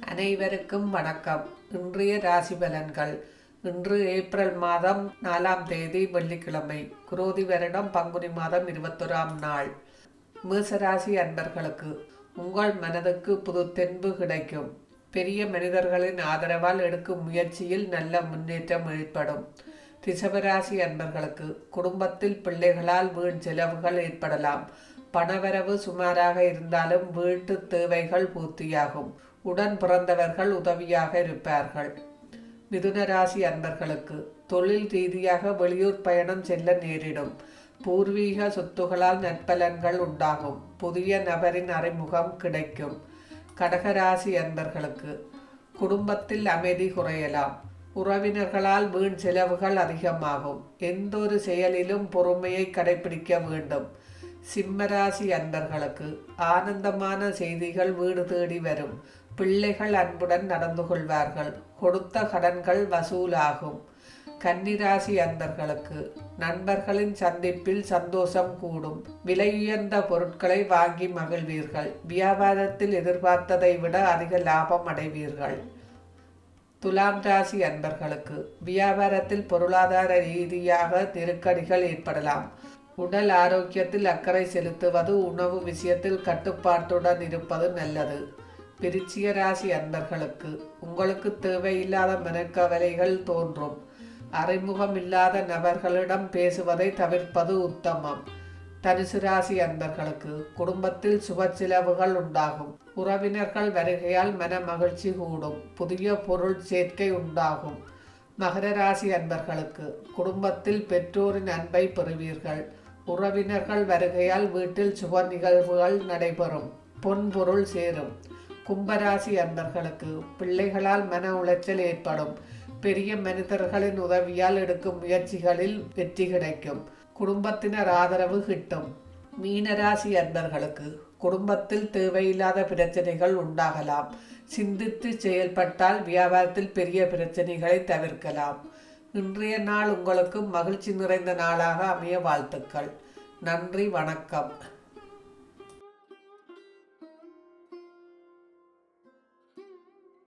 அனைவருக்கும் வணக்கம். இன்றைய ராசி பலன்கள். இன்று ஏப்ரல் மாதம் நாலாம் தேதி வெள்ளிக்கிழமை. குரோதி வருடம் பங்குனி மாதம் இருபத்தொராம் நாள். மேசராசி அன்பர்களுக்கு உங்கள் மனதுக்கு புது தென்பு கிடைக்கும். பெரிய மனிதர்களின் ஆதரவால் எடுக்கும் முயற்சியில் நல்ல முன்னேற்றம் ஏற்படும். ரிஷபராசி அன்பர்களுக்கு குடும்பத்தில் பிள்ளைகளால் வீண் செலவுகள் ஏற்படலாம். பணவரவு சுமாராக இருந்தாலும் வீட்டு தேவைகள் பூர்த்தியாகும். உடன் பிறந்தவர்கள் உதவியாக இருப்பார்கள். மிதுன ராசி அன்பர்களுக்கு தொழில் ரீதியாக வெளியூர் பயணம் செல்ல நேரிடும். பூர்வீக சொத்துகளால் நற்பலன்கள் உண்டாகும். புதிய நபரின் அறிமுகம் கிடைக்கும். கடகராசி அன்பர்களுக்கு குடும்பத்தில் அமைதி குறையலாம். உறவினர்களால் வீண் செலவுகள் அதிகமாகும். எந்த ஒரு செயலிலும் பொறுமையை கடைபிடிக்க வேண்டும். சிம்மராசி அன்பர்களுக்கு ஆனந்தமான செய்திகள் வீடு தேடி வரும். பிள்ளைகள் அன்புடன் நடந்து கொள்வார்கள். கொடுத்த கடன்கள் வசூலாகும். கன்னிராசி அன்பர்களுக்கு நண்பர்களின் சந்திப்பில் சந்தோஷம் கூடும். விலையுயர்ந்த பொருட்களை வாங்கி மகிழ்வீர்கள். வியாபாரத்தில் எதிர்பார்த்ததை விட அதிக லாபம் அடைவீர்கள். துலாம் ராசி அன்பர்களுக்கு வியாபாரத்தில் பொருளாதார ரீதியாக நெருக்கடிகள் ஏற்படலாம். உடல் ஆரோக்கியத்தில் அக்கறை செலுத்துவது உணவு விஷயத்தில் கட்டுப்பாட்டுடன் இருப்பது நல்லது. பிரிச்சிய ராசி அன்பர்களுக்கு உங்களுக்கு தேவையில்லாத மனக்கவலைகள் தோன்றும். அறிமுகம் இல்லாத நபர்களிடம் பேசுவதை தவிர்ப்பது உத்தமம். தனுசு ராசி அன்பர்களுக்கு குடும்பத்தில் சுப செலவுகள் உண்டாகும். உறவினர்கள் வருகையால் மன மகிழ்ச்சி கூடும். புதிய பொருள் சேர்க்கை உண்டாகும். மகர ராசி அன்பர்களுக்கு குடும்பத்தில் பெற்றோரின் அன்பை பெறுவீர்கள். உறவினர்கள் வருகையால் வீட்டில் சுப நிகழ்வுகள் நடைபெறும். பொன்பொருள் சேரும். கும்பராசி அன்பர்களுக்கு பிள்ளைகளால் மன உளைச்சல் ஏற்படும். பெரிய மனிதர்களின் உதவியால் எடுக்கும் முயற்சிகளில் வெற்றி கிடைக்கும். குடும்பத்தினர் ஆதரவு கிட்டும். மீனராசி அன்பர்களுக்கு குடும்பத்தில் தேவையில்லாத பிரச்சனைகள் உண்டாகலாம். சிந்தித்து செயல்பட்டால் வியாபாரத்தில் பெரிய பிரச்சனைகளை தவிர்க்கலாம். இன்றைய நாள் உங்களுக்கு மகிழ்ச்சி நிறைந்த நாளாக அமைய வாழ்த்துக்கள். நன்றி வணக்கம்.